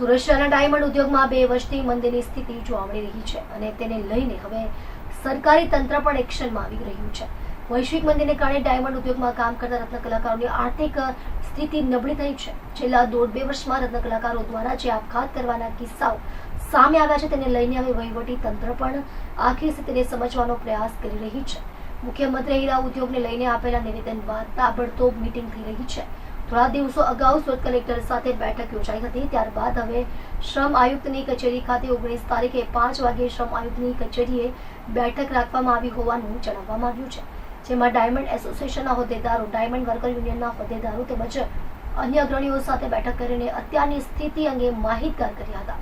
સુરત શહેરના ડાયમંડ ઉદ્યોગમાં બે વર્ષથી મંદીની સ્થિતિ જોવા મળી રહી છે અને તેને લઈને હવે સરકારી તંત્ર પણ એક્શનમાં આવી રહ્યું છે. વૈશ્વિક મંદીને કારણે ડાયમંડ ઉદ્યોગમાં કામ કરતા રત્ન કલાકારોની આર્થિક સ્થિતિ નબળી થઈ છે. છેલ્લા દોઢ બે વર્ષમાં રત્ન કલાકારો દ્વારા જે આપઘાત કરવાના કિસ્સાઓ સામે આવ્યા છે તેને લઈને હવે વહીવટી તંત્ર પણ આખી સ્થિતિને સમજવાનો પ્રયાસ કરી રહી છે. મુખ્યમંત્રી હીરા ઉદ્યોગને લઈને આપેલા નિવેદન બાદ તાબડતોબ મીટિંગ થઈ રહી છે. થોડા દિવસો અગાઉ સુરત કલેક્ટર સાથે બેઠક યોજાઈ હતી. ત્યારબાદ હવે શ્રમ આયુક્તની કચેરી ખાતે ઓગણીસ તારીખે પાંચ વાગે શ્રમ આયુક્તની કચેરીએ બેઠક રાખવામાં આવી હોવાનું જણાવવામાં આવ્યું છે. જેમાં ડાયમંડ એસોસિએશનના હોદ્દેદારો, ડાયમંડ વર્કર યુનિયનના હોદ્દેદારો તેમજ અન્ય અગ્રણીઓ સાથે બેઠક કરીને અત્યારની સ્થિતિ અંગે માહિતગાર કર્યા હતા.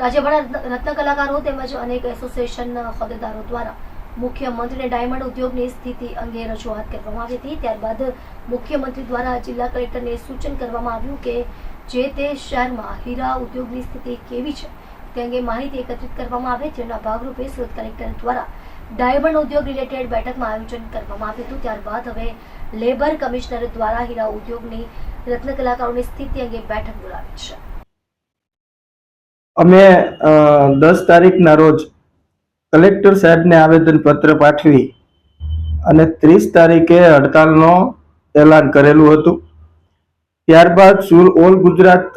રાજ્યભરના રત્ન કલાકારો તેમજ અનેક એસોસિએશનના હોદ્દેદારો દ્વારા મુખ્યમંત્રીને ડાયમંડ ઉદ્યોગની સ્થિતિ અંગે રજૂઆત કરવામાં આવી હતી. ત્યારબાદ મુખ્યમંત્રી દ્વારા જિલ્લા કલેક્ટરને સૂચન કરવામાં આવ્યું કે જે તે શહેરમાં હીરા ઉદ્યોગની સ્થિતિ કેવી છે તે અંગે માહિતી એકત્રિત કરવામાં આવે. જેના ભાગરૂપે સુરત કલેક્ટર દ્વારા ડાયમંડ ઉદ્યોગ રિલેટેડ બેઠકમાં આયોજન કરવામાં આવ્યું હતું. ત્યારબાદ હવે લેબર કમિશનર દ્વારા હીરા ઉદ્યોગની રત્ન કલાકારોની સ્થિતિ અંગે બેઠક બોલાવી છે. અમે દસ તારીખના રોજ કલેક્ટર સાહેબને આવેદન પત્ર પાઠવી અને ત્રીસ તારીખે હડતાલનો એલાન કરેલું હતું. ત્યારબાદ સુર ઓલ ગુજરાત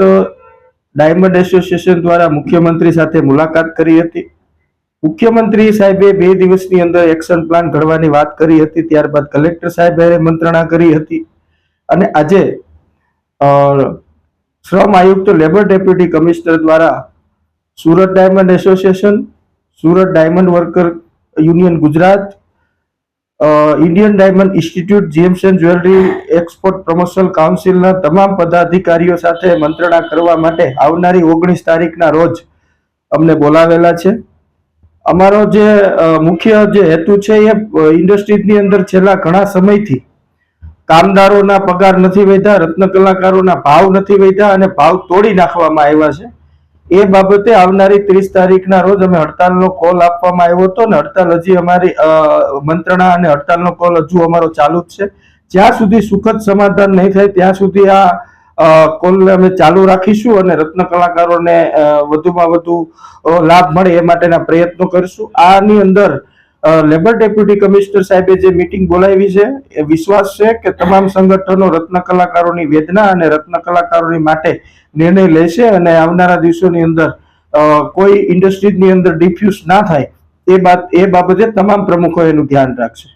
ડાયમંડ એસોસિએશન દ્વારા મુખ્યમંત્રી સાથે મુલાકાત કરી હતી. મુખ્યમંત્રી સાહેબે બે દિવસની અંદર એક્શન પ્લાન ઘડવાની વાત કરી હતી. ત્યારબાદ કલેક્ટર સાહેબે મંત્રણા કરી હતી. અને આજે શ્રમ આયુક્ત લેબર ડેપ્યુટી કમિશનર દ્વારા Surat diamond association Surat diamond worker union Gujarat Indian diamond institute જીએમસન jewellery export promotional કાઉન્સિલના તમામ પદાધિકારીઓ સાથે મંત્રણા કરવા માટે આવનારી ઓગણીસ તારીખના રોજ અમને બોલાવેલા છે. અમારો જે મુખ્ય જે હેતુ છે એ ઇન્ડસ્ટ્રીઝની અંદર છેલ્લા ઘણા સમયથી કામદારોના પગાર નથી વધ્યા, રત્ન કલાકારોના ભાવ નથી વધ્યા અને ભાવ તોડી નાખવામાં આવ્યા છે. એ બાબતે આવનારી ત્રીસ તારીખના રોજ અમે હડતાલનો કોલ આપવામાં આવ્યો હતો ને હડતાલ હજી અમારી મંત્રણા અને હડતાલનો કોલ હજુ અમારો ચાલુ જ છે. જ્યાં સુધી સુખદ સમાધાન નહીં થાય ત્યાં સુધી આ કોલ અમે ચાલુ રાખીશું અને રત્ન કલાકારોને વધુમાં વધુ લાભ મળે એ માટેના પ્રયત્નો કરીશું. આની અંદર લેબર ડેપ્યુટી કમિશનર સાહેબે જે મીટિંગ બોલાવી છે, એ વિશ્વાસ છે કે તમામ સંગઠનો રત્ન કલાકારોની વેદના અને રત્ન કલાકારોની માટે નિર્ણય લેશે અને આવનારા દિવસોની અંદર કોઈ ઇન્ડસ્ટ્રીઝની અંદર ડિફ્યુઝ ના થાય, એ બાત એ બાબતે તમામ પ્રમુખો એનું ધ્યાન રાખશે.